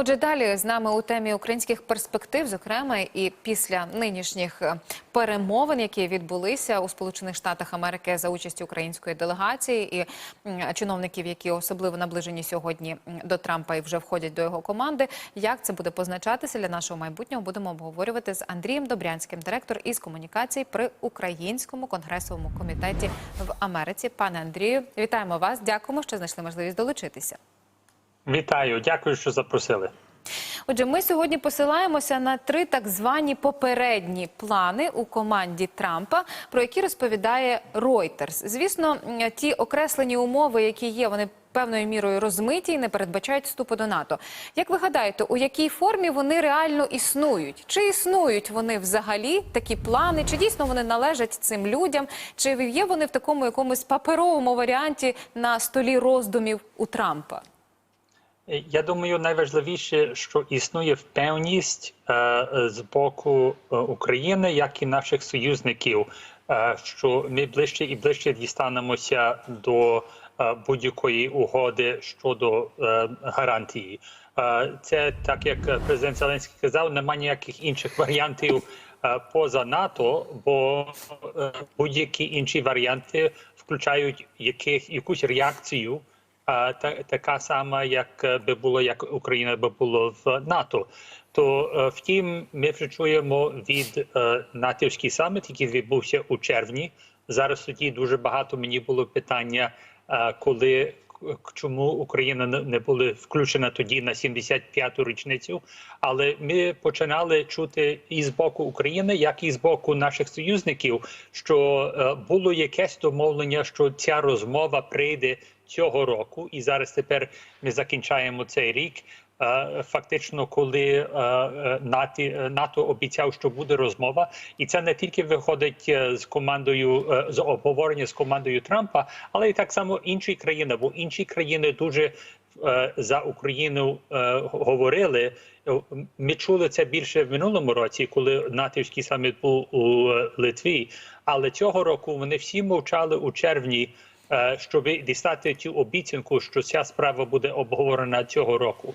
Отже, далі з нами у темі українських перспектив, зокрема і після нинішніх е, перемовин, які відбулися у Сполучених Штатах Америки за участі української делегації і чиновників, які особливо наближені сьогодні до Трампа і вже входять до його команди. Як це буде позначатися для нашого майбутнього? Будемо обговорювати з Андрієм Добрянським, директор із комунікацій при Українському конгресовому комітеті в Америці. Пане Андрію, вітаємо вас. Дякуємо, що знайшли можливість долучитися. Вітаю, дякую, що запросили. Отже, ми сьогодні посилаємося на три так звані попередні плани у команді Трампа, про які розповідає Reuters. Звісно, ті окреслені умови, які є, вони певною мірою розмиті і не передбачають вступу до НАТО. Як ви гадаєте, у якій формі вони реально існують? Чи існують вони взагалі такі плани? Чи дійсно вони належать цим людям? Чи є вони в такому якомусь паперовому варіанті на столі роздумів у Трампа? Я думаю, найважливіше, що існує впевність е, з боку е, України, як і наших союзників, е, що ми ближче і ближче дістанемося до е, будь-якої угоди щодо е, гарантії. Е, це так як президент Зеленський казав, немає ніяких інших варіантів е, поза НАТО, бо е, будь-які інші варіанти включають яких якусь реакцію. Та, така сама, як е, би було, як Україна би було в НАТО. То е, втім, ми вже чуємо від е, натівський саміт, який відбувся у червні. Зараз тоді дуже багато мені було питання, коли чому Україна не була включена тоді на 75-ту річницю. Але ми починали чути і з боку України, як і з боку наших союзників, що е, було якесь домовлення, що ця розмова прийде цього року, і зараз тепер ми закінчаємо цей рік. Е, Фактично, коли е, е, НАТО, НАТО обіцяв, що буде розмова, і це не тільки виходить з командою з обговорення з командою Трампа, але і так само інші країни, бо інші країни дуже за Україну говорили. Ми чули це більше в минулому році, коли натівський саміт був у Литві. Але цього року вони всі мовчали у червні щоб дістати цю обіцянку, що ця справа буде обговорена цього року.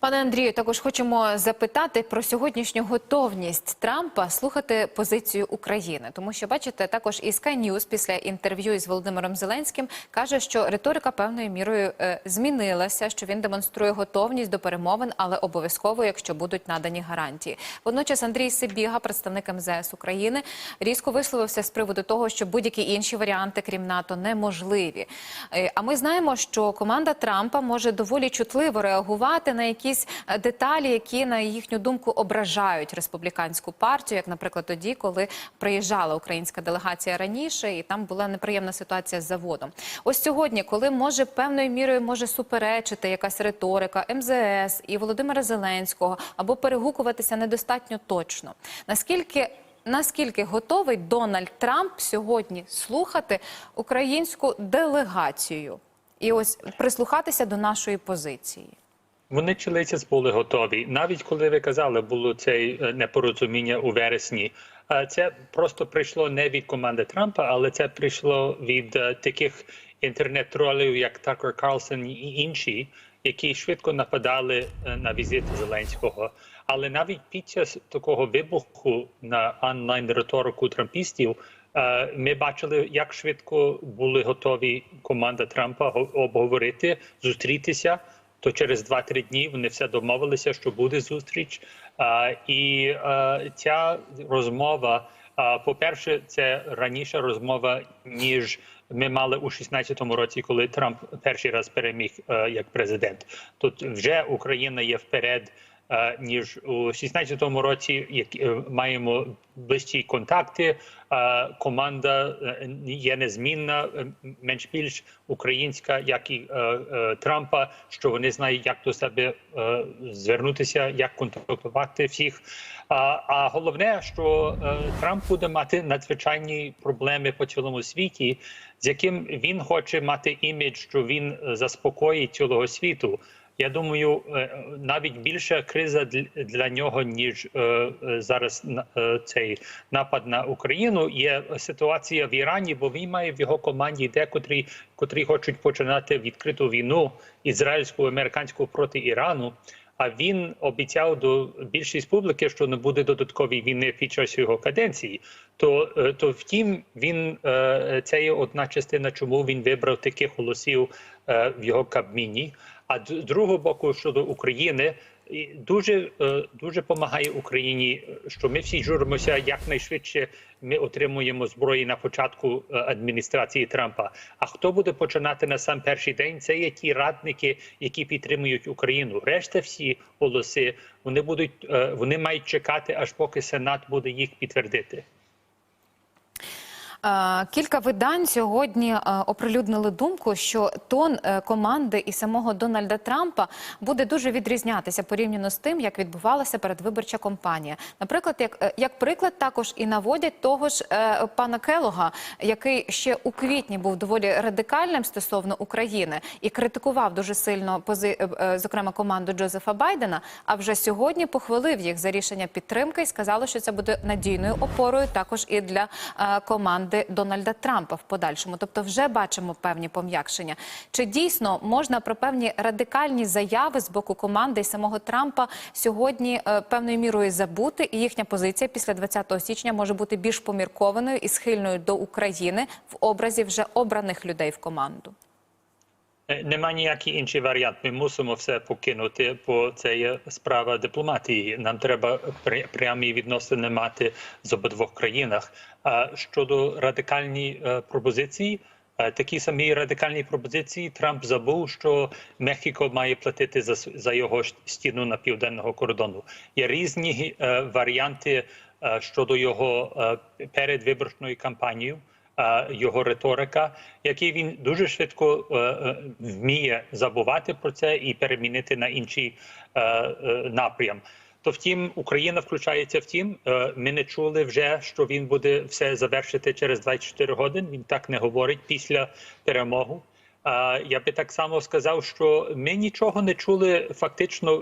Пане Андрію, також хочемо запитати про сьогоднішню готовність Трампа слухати позицію України, тому що бачите, також і Sky News після інтерв'ю із Володимиром Зеленським каже, що риторика певною мірою е, змінилася, що він демонструє готовність до перемовин, але обов'язково, якщо будуть надані гарантії. Водночас Андрій Сибіга, представник МЗС України, різко висловився з приводу того, що будь-які інші варіанти, крім НАТО, неможливі. Е, А ми знаємо, що команда Трампа може доволі чутливо реагувати на якісь е, деталі, які на їхню думку ображають республіканську партію, як, наприклад, тоді, коли приїжджала українська делегація раніше, і там була неприємна ситуація з заводом. Ось сьогодні, коли може певною мірою може суперечити якась риторика МЗС і Володимира Зеленського або перегукуватися недостатньо точно. Наскільки Наскільки готовий Дональд Трамп сьогодні слухати українську делегацію і ось прислухатися до нашої позиції? Вони чилиці були готові. Навіть коли ви казали, було це е, непорозуміння у вересні. Е, Це просто прийшло не від команди Трампа, але це прийшло від е, таких інтернет-тролів, як Такер Карлсон і інші, які швидко нападали на візит Зеленського. Але навіть під час такого вибуху на онлайн риторику трампістів. Ми бачили, як швидко були готові команда Трампа го- обговорити, зустрітися. То через 2-3 дні вони все домовилися, що буде зустріч. І ця розмова, а, по-перше, це раніша розмова, ніж ми мали у 16-му році, коли Трамп перший раз переміг е, як президент. Тут вже Україна є вперед. Е, Ніж у 16-му році, як е, маємо ближчі контакти, е, команда є незмінна, менш більш українська, як і Трампа, що вони знають, як до себе звернутися, як контактувати всіх. А, головне, що Трамп буде мати надзвичайні проблеми по цілому світі, з яким він хоче мати імідж, що він заспокоїть цілого світу. Я думаю, е, навіть більша криза для- нього ніж е, е, зараз е, цей напад на Україну. Є ситуація в Ірані, бо він має в його команді декотрі, котрі хочуть починати відкриту війну ізраїльську американську проти Ірану. А він обіцяв до більшість публіки, що не буде додаткової війни під час його каденції. То, е, то втім, він е, це є одна частина, чому він вибрав таких голосів е, в його кабміні. А з другого боку, щодо України, дуже е, дуже допомагає Україні, е, що ми всі журимося якнайшвидше. Ми отримуємо зброї на початку е, адміністрації Трампа. А хто буде починати на сам перший день? Це є ті радники, які підтримують Україну. Решта всі голоси вони будуть вони мають чекати, аж поки Сенат буде їх підтвердити. Кілька видань сьогодні е, оприлюднили думку, що тон е, команди і самого Дональда Трампа буде дуже відрізнятися порівняно з тим, як відбувалася передвиборча кампанія. Наприклад, як, е, як приклад, також і наводять того ж пана Келога, який ще у квітні був доволі радикальним стосовно України і критикував дуже сильно пози, зокрема команду Джозефа Байдена. А вже сьогодні похвалив їх за рішення підтримки і сказали, що це буде надійною опорою також і для е, команди Дональда Трампа в подальшому. Тобто, вже бачимо певні пом'якшення. Чи дійсно можна про певні радикальні заяви з боку команди і самого Трампа сьогодні е, певною мірою забути, і їхня позиція після 20 січня може бути більш поміркованою і схильною до України в образі вже обраних людей в команду? Нема ніякий інший варіант. Ми мусимо все покинути, бо це є справа дипломатії. Нам треба пря- прямі відносини мати з обидвох країнах. А щодо радикальні пропозиції, такі самі радикальні пропозиції Трамп забув, що Мехіко має платити за за його стіну на південного кордону. Є різні варіанти щодо його передвиборчної кампанії його риторика, який він дуже швидко е, е, вміє забувати про це і перемінити на інший е, напрям. То втім, Україна включається в тім. е, Ми не чули вже, що він буде все завершити через 24 години. Він так не говорить після перемоги. Я би так само сказав, що ми нічого не чули фактично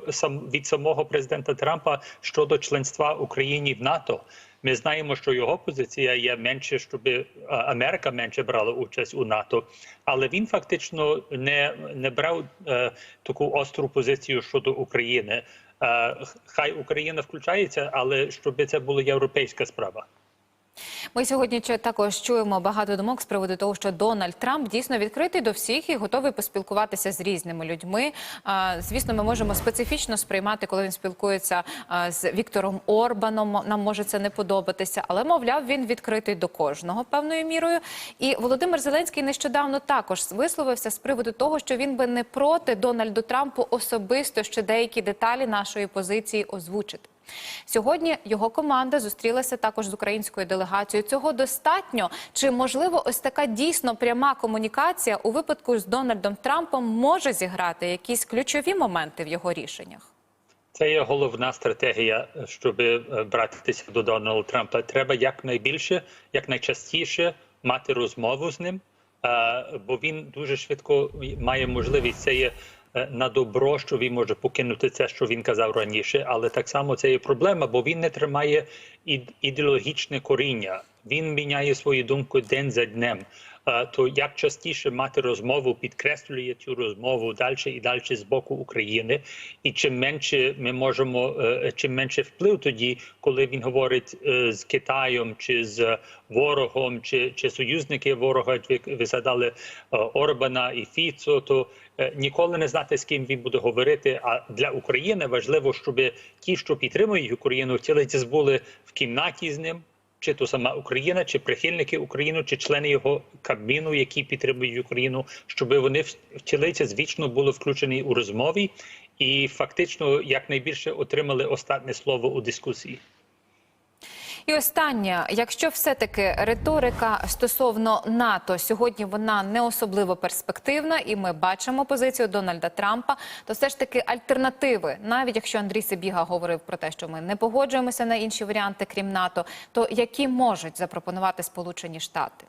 від самого президента Трампа щодо членства України в НАТО. Ми знаємо, що його позиція є менше, щоб Америка менше брала участь у НАТО, але він фактично не, не брав е, таку остру позицію щодо України. Е, хай Україна включається, але щоб це була європейська справа. Ми сьогодні також чуємо багато думок з приводу того, що Дональд Трамп дійсно відкритий до всіх і готовий поспілкуватися з різними людьми. Звісно, ми можемо специфічно сприймати, коли він спілкується з Віктором Орбаном. Нам може це не подобатися, але мовляв, він відкритий до кожного певною мірою. І Володимир Зеленський нещодавно також висловився з приводу того, що він би не проти Дональду Трампу особисто ще деякі деталі нашої позиції озвучити. Сьогодні його команда зустрілася також з українською делегацією. Цього достатньо. Чи можливо ось така дійсно пряма комунікація у випадку з Дональдом Трампом може зіграти якісь ключові моменти в його рішеннях? Це є головна стратегія, щоб е, братися до Дональда Трампа. Треба якнайбільше, якнайчастіше мати розмову з ним, е, бо він дуже швидко має можливість це є на добро, що він може покинути це, що він казав раніше, але так само це є проблема, бо він не тримає ід- ідеологічне коріння. Він міняє свою думку день за днем. Е, То як частіше мати розмову, підкреслює цю розмову далі і далі з боку України, і чим менше ми можемо, е, чим менше вплив тоді, коли він говорить е, з Китаєм чи з ворогом, чи, чи союзники ворога, ви, е, Орбана і Фіцо, то е, ніколи не знати, з ким він буде говорити. А для України важливо, щоб ті, що підтримують Україну, цілиці були в кімнаті з ним. Чи то сама Україна, чи прихильники України, чи члени його кабміну, які підтримують Україну, щоб вони втілиться звічно були включені у розмові і фактично якнайбільше отримали останнє слово у дискусії. І останнє, якщо все-таки риторика стосовно НАТО сьогодні вона не особливо перспективна, і ми бачимо позицію Дональда Трампа, то все ж таки альтернативи, навіть якщо Андрій Сибіга говорив про те, що ми не погоджуємося на інші варіанти, крім НАТО, то які можуть запропонувати Сполучені Штати?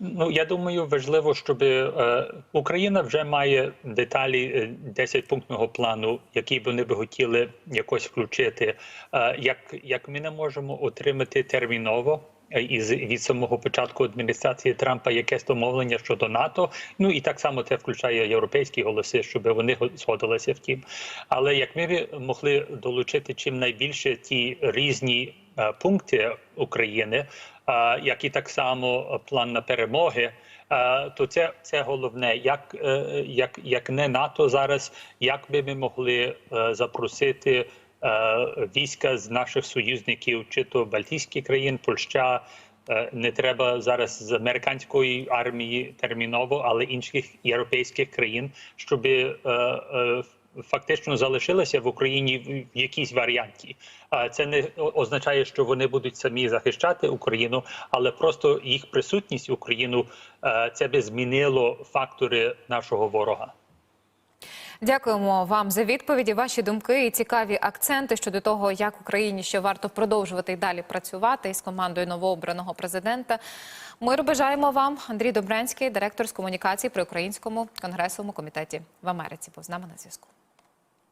Ну я думаю, важливо, щоб е, Україна вже має деталі 10-пунктного плану, які б вони би хотіли якось включити. Е, як, як ми не можемо отримати терміново. е, Із від самого початку адміністрації Трампа якесь домовлення щодо НАТО. Ну і так само це включає європейські голоси, щоб вони го- згодилися в тім. Але як ми могли долучити чим найбільше ті різні е, пункти України, е, як і так само план на перемоги. е, То це, це головне, як, е, як, як не НАТО зараз, як би ми могли е, запросити е, війська з наших союзників, чи то Балтійські країн, Польща. Е, Не треба зараз з американської армії терміново, але інших європейських країн, щоб е, е, фактично залишилися в Україні в- якійсь варіанті. Це не означає, що вони будуть самі захищати Україну, але просто їх присутність Україну е, це би змінило фактори нашого ворога. Дякуємо вам за відповіді. Ваші думки і цікаві акценти щодо того, як Україні ще варто продовжувати і далі працювати із командою новообраного президента. Ми бажаємо вам, Андрій Добранський, директор з комунікації при Українському конгресовому комітеті в Америці. Був з нами на зв'язку.